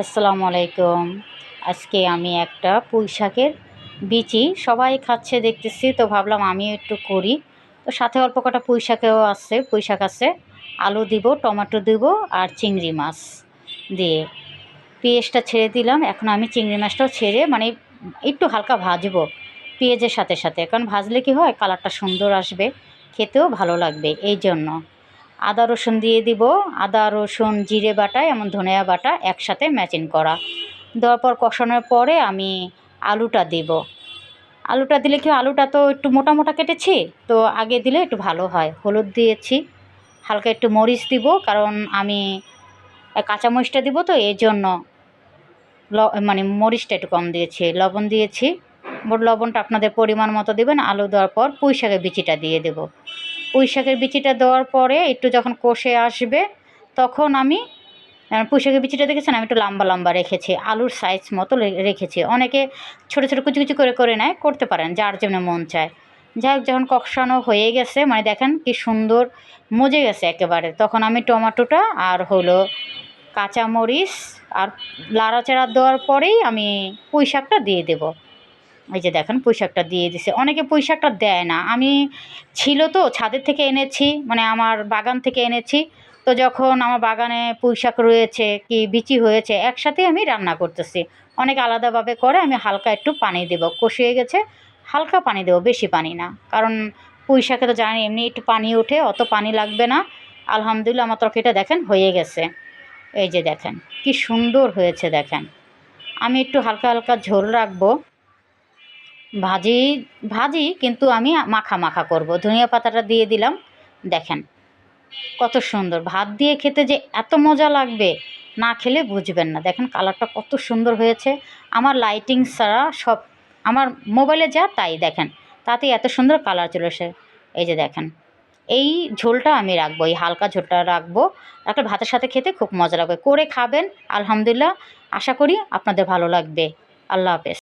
আসসালামু আলাইকুম। আজকে আমি একটা পুঁই শাকের বিচি সবাই খাচ্ছে, দেখতেছি। তো ভাবলাম আমিও একটু করি। তো সাথে অল্প কটা পুঁই শাকেও আছে, পুঁই শাক আছে। আলু দিব, টমেটো দিব আর চিংড়ি মাছ দিয়ে। পেঁয়াজটা ছেড়ে দিলাম। এখন আমি চিংড়ি মাছটাও ছেড়ে মানে একটু হালকা ভাজবো পেঁয়াজের সাথে সাথে। কারণ ভাজলে কি হয়, কালারটা সুন্দর আসবে, খেতেও ভালো লাগবে। এই জন্য আদা, রসুন দিয়ে দিব। আদা, রসুন, জিরে বাটা, এমন ধনিয়া বাটা একসাথে ম্যাচিং করা। দেওয়ার পর কষানোর পরে আমি আলুটা দিব। আলুটা দিলে কি আলুটা তো একটু মোটা মোটা কেটেছি? তো আগে দিলে একটু ভালো হয়। হলুদ দিয়েছি। হালকা একটু মরিচ দিব, কারণ আমি কাঁচা মরিচটা দিব তো এই জন্য ল মানে মরিচটা একটু কম দিয়েছি। লবণ দিয়েছি। লবণটা আপনাদের পরিমাণ মতো দেবেন। আলু দেওয়ার পর পুঁই শাকের বিচিটা দিয়ে দেবো। পুঁই শাকের বিচিটা দেওয়ার পরে একটু যখন কষে আসবে, তখন আমি পুঁই শাকের বিচিটা দেখেছেন? আমি একটু লম্বা লম্বা রেখেছি, আলুর সাইজ মতো রেখেছি। অনেকে ছোটো ছোটো কুচি কুচি করে করে নেয়, করতে পারেন, যার জন্য মন চায়। যাই হোক, যখন কষানো হয়ে গেছে মানে দেখেন কি সুন্দর মজে গেছে একেবারে। তখন আমি টমাটোটা আর হলো কাঁচামরিচ আর লাড়াচাড়া দেওয়ার পরেই আমি পুঁই শাকটা দিয়ে দেবো। এই যে দেখেন পুঁইশাকটা দিয়ে দিছে। অনেকে পুঁইশাকটা দেয় না। আমি ছিল তো, ছাদের থেকে এনেছি মানে আমার বাগান থেকে এনেছি। তো যখন আমার বাগানে পুঁই শাক রয়েছে কি বিচি হয়েছে, একসাথে আমি রান্না করতেছি। অনেক আলাদাভাবে করে আমি হালকা একটু পানি দেবো। কষিয়ে গেছে, হালকা পানি দেবো, বেশি পানি না। কারণ পুঁই শাকে তো জানি এমনি একটু পানি ওঠে, অত পানি লাগবে না। আলহামদুলিল্লাহ আমার তরকারিটা দেখেন হয়ে গেছে। এই যে দেখেন, কি সুন্দর হয়েছে দেখেন। আমি একটু হালকা হালকা ঝোল রাখব। ভাজি ভাজি কিন্তু আমি মাখা মাখা করব। ধনিয়া পাতাটা দিয়ে দিলাম। দেখেন কত সুন্দর। ভাত দিয়ে খেতে যে এত মজা লাগবে না খেলে বুঝবেন না। দেখেন কালারটা কত সুন্দর হয়েছে। আমার লাইটিং ছাড়া সব, আমার মোবাইলে যা তাই দেখেন। তাতে এত সুন্দর কালার চলে এসে, এই যে দেখেন। এই ঝোলটা আমি রাখব, এই হালকা ঝোলটা রাখব। রাখলে ভাতের সাথে খেতে খুব মজা লাগবে। করে খাবেন, আলহামদুলিল্লাহ। আশা করি আপনাদের ভালো লাগবে। আল্লাহ হাফেজ।